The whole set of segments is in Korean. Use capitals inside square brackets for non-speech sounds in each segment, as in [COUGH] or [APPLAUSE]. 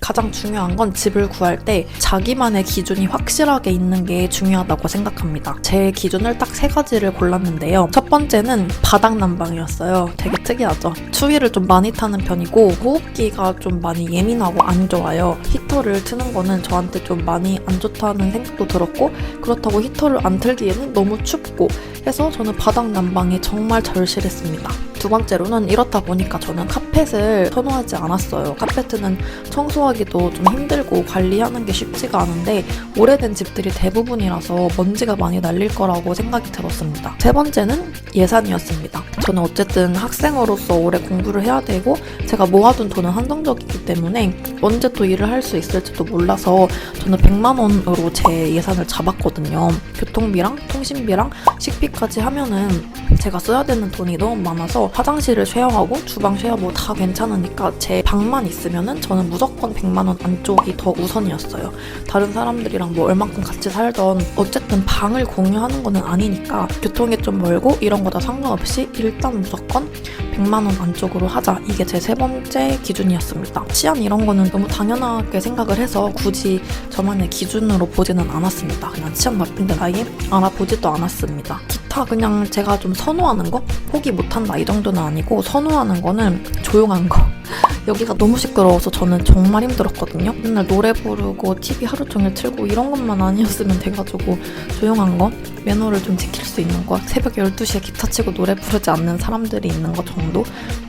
가장 중요한 건 집을 구할 때 자기만의 기준이 확실하게 있는 게 중요하다고 생각합니다. 제 기준을 딱 세 가지를 골랐는데요. 첫 번째는 바닥 난방이었어요. 되게 특이하죠. 추위를 좀 많이 타는 편이고 호흡기가 좀 많이 예민하고 안 좋아요. 히터를 트는 거는 저한테 좀 많이 안 좋다는 생각도 들었고 그렇다고 히터를 안 틀기에는 너무 춥고 해서 저는 바닥 난방이 정말 절실했습니다. 두 번째로는 이렇다 보니까 저는 카펫을 선호하지 않았어요. 카페트는 청소하기도 좀 힘들고 관리하는 게 쉽지가 않은데 오래된 집들이 대부분이라서 먼지가 많이 날릴 거라고 생각이 들었습니다. 세 번째는 예산이었습니다. 저는 어쨌든 학생으로서 오래 공부를 해야 되고 제가 모아둔 돈은 한정적이기 때문에 언제 또 일을 할 수 있을지도 몰라서 저는 100만 원으로 제 예산을 잡았거든요. 교통비랑 통신비랑 식비까지 하면은 제가 써야 되는 돈이 너무 많아서 화장실을 쉐어하고 주방 쉐어 뭐 다 괜찮으니까 제 방만 있으면은 저는 무조건 100만 원 안쪽이 더 우선이었어요. 다른 사람들이랑 뭐 얼만큼 같이 살던 어쨌든 방을 공유하는 거는 아니니까 교통이 좀 멀고 이런 거 다 상관없이 일단 무조건 100만 원 안쪽으로 하자. 이게 제 세 번째 기준이었습니다. 치안 이런 거는 너무 당연하게 생각을 해서 굳이 저만의 기준으로 보지는 않았습니다. 그냥 치안 나쁜데 아예 알아보지도 않았습니다. 기타 그냥 제가 좀 선호하는 거? 포기 못한다 이 정도는 아니고 선호하는 거는 조용한 거. [LAUGHS] 여기가 너무 시끄러워서 저는 정말 힘들었거든요. 맨날 노래 부르고 TV 하루 종일 틀고 이런 것만 아니었으면 돼가지고 조용한 거, 매너를 좀 지킬 수 있는 거, 새벽 12시에 기타 치고 노래 부르지 않는 사람들이 있는 거 정도?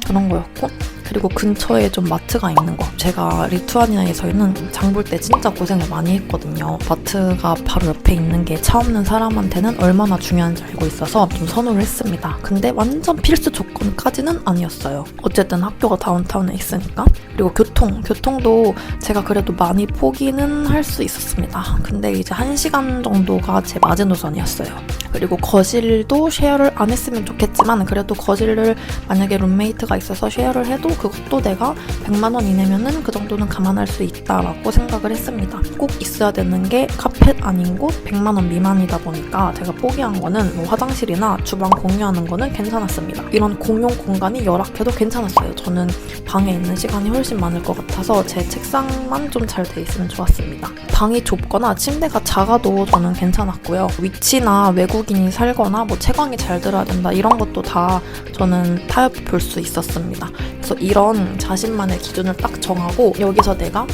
그런 거였고 그리고 근처에 좀 마트가 있는 거. 제가 리투아니아에서는 장 볼 때 진짜 고생을 많이 했거든요. 마트가 바로 옆에 있는 게 차 없는 사람한테는 얼마나 중요한지 알고 있어서 좀 선호를 했습니다. 근데 완전 필수 조건까지는 아니었어요. 어쨌든 학교가 다운타운에 있으니까. 그리고 교통. 교통도 제가 그래도 많이 포기는 할 수 있었습니다. 근데 이제 한 시간 정도가 제 마지노선이었어요. 그리고 거실도 쉐어를 안 했으면 좋겠지만 그래도 거실을 만약에 룸메이트가 있어서 쉐어를 해도 그것도 내가 100만 원 이내면은 그 정도는 감안할 수 있다라고 생각을 했습니다. 꼭 있어야 되는 게 카펫 아닌 곳 100만 원 미만이다 보니까 제가 포기한 거는 뭐 화장실이나 주방 공유하는 거는 괜찮았습니다. 이런 공용 공간이 열악해도 괜찮았어요. 저는 방에 있는 시간이 훨씬 많을 것 같아서 제 책상만 좀 잘 돼 있으면 좋았습니다. 방이 좁거나 침대가 작아도 저는 괜찮았고요. 위치나 외국 인이 살거나 뭐 채광이 잘 들어야 된다 이런 것도 다 저는 타협 볼 수 있었습니다. 그래서 이런 자신만의 기준을 딱 정하고 여기서 내가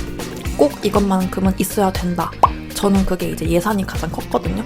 꼭 이것만큼은 있어야 된다. 저는 그게 이제 예산이 가장 컸거든요.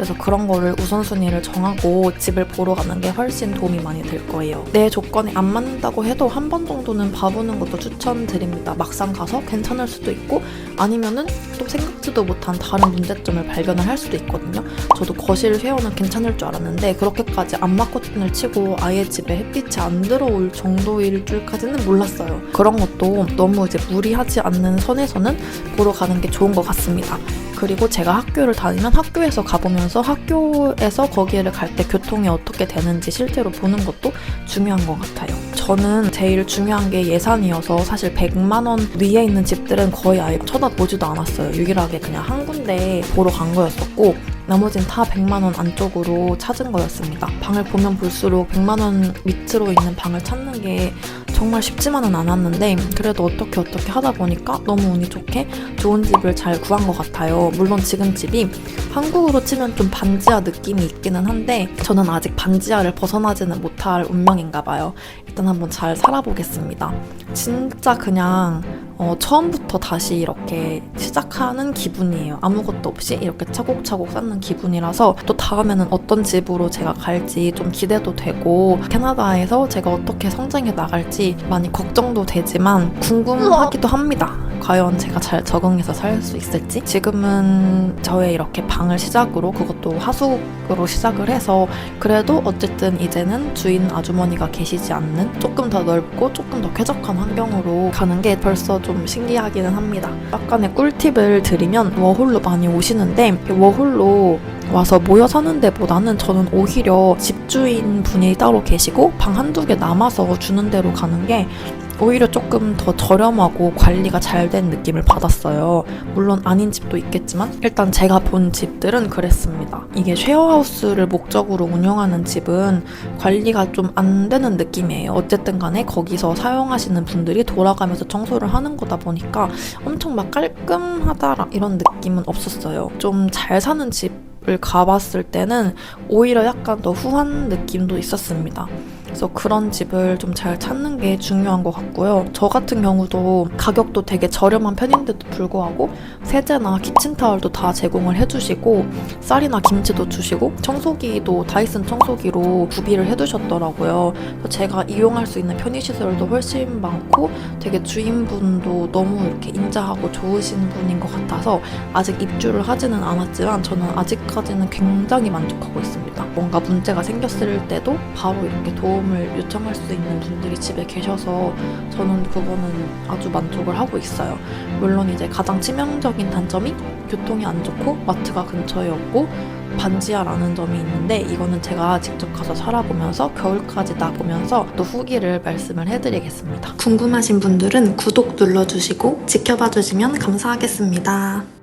그래서 그런 거를 우선순위를 정하고 집을 보러 가는 게 훨씬 도움이 많이 될 거예요. 내 조건에 안 맞는다고 해도 한 번 정도는 봐보는 것도 추천드립니다. 막상 가서 괜찮을 수도 있고 아니면은 또 생각지도 못한 다른 문제점을 발견을 할 수도 있거든요. 저도 거실 쉐어는 괜찮을 줄 알았는데 그렇게까지 안마 커튼을 치고 아예 집에 햇빛이 안 들어올 정도일 줄까지는 몰랐어요. 그런 것도 너무 이제 무리하지 않는 선에서는 보러 가는 게 좋은 것 같습니다. 그리고 제가 학교를 다니면 학교에서 가보면서 학교에서 거기를 갈 때 교통이 어떻게 되는지 실제로 보는 것도 중요한 것 같아요. 저는 제일 중요한 게 예산이어서 사실 100만 원 위에 있는 집들은 거의 아예 쳐다보지도 않았어요. 유일하게 그냥 한 군데 보러 간 거였었고 나머지는 다 100만 원 안쪽으로 찾은 거였습니다. 방을 보면 볼수록 100만 원 밑으로 있는 방을 찾는 게 정말 쉽지만은 않았는데 그래도 어떻게 어떻게 하다 보니까 너무 운이 좋게 좋은 집을 잘 구한 것 같아요. 물론 지금 집이 한국으로 치면 좀 반지하 느낌이 있기는 한데 저는 아직 반지하를 벗어나지는 못할 운명인가 봐요. 일단 한번 잘 살아보겠습니다. 진짜 그냥 어, 처음부터 다시 이렇게 시작하는 기분이에요. 아무것도 없이 이렇게 차곡차곡 쌓는 기분이라서 또 다음에는 어떤 집으로 제가 갈지 좀 기대도 되고 캐나다에서 제가 어떻게 성장해 나갈지 많이 걱정도 되지만 궁금하기도 합니다. 과연 제가 잘 적응해서 살 수 있을지 지금은 저의 이렇게 방을 시작으로 그것도 하숙으로 시작을 해서 그래도 어쨌든 이제는 주인 아주머니가 계시지 않는 조금 더 넓고 조금 더 쾌적한 환경으로 가는 게 벌써 좀 신기하기는 합니다. 약간의 꿀팁을 드리면 워홀로 많이 오시는데 워홀로 와서 모여 사는 데보다는 저는 오히려 집주인 분이 따로 계시고 방 한두 개 남아서 주는 데로 가는 게 오히려 조금 더 저렴하고 관리가 잘 된 느낌을 받았어요. 물론 아닌 집도 있겠지만 일단 제가 본 집들은 그랬습니다. 이게 쉐어하우스를 목적으로 운영하는 집은 관리가 좀 안 되는 느낌이에요. 어쨌든 간에 거기서 사용하시는 분들이 돌아가면서 청소를 하는 거다 보니까 엄청 막 깔끔하다 이런 느낌은 없었어요. 좀 잘 사는 집을 가봤을 때는 오히려 약간 더 후한 느낌도 있었습니다. 그래서 그런 집을 좀 잘 찾는 게 중요한 것 같고요. 저 같은 경우도 가격도 되게 저렴한 편인데도 불구하고 세제나 키친타월도 다 제공을 해주시고 쌀이나 김치도 주시고 청소기도 다이슨 청소기로 구비를 해두셨더라고요. 제가 이용할 수 있는 편의시설도 훨씬 많고 되게 주인분도 너무 이렇게 인자하고 좋으신 분인 것 같아서 아직 입주를 하지는 않았지만 저는 아직까지는 굉장히 만족하고 있습니다. 뭔가 문제가 생겼을 때도 바로 이렇게 도움을 요청할 수 있는 분들이 집에 계셔서 저는 그거는 아주 만족을 하고 있어요. 물론 이제 가장 치명적인 단점이 교통이 안 좋고 마트가 근처에 없고 반지하라는 점이 있는데 이거는 제가 직접 가서 살아보면서 겨울까지 나보면서 또 후기를 말씀을 해드리겠습니다. 궁금하신 분들은 구독 눌러주시고 지켜봐 주시면 감사하겠습니다.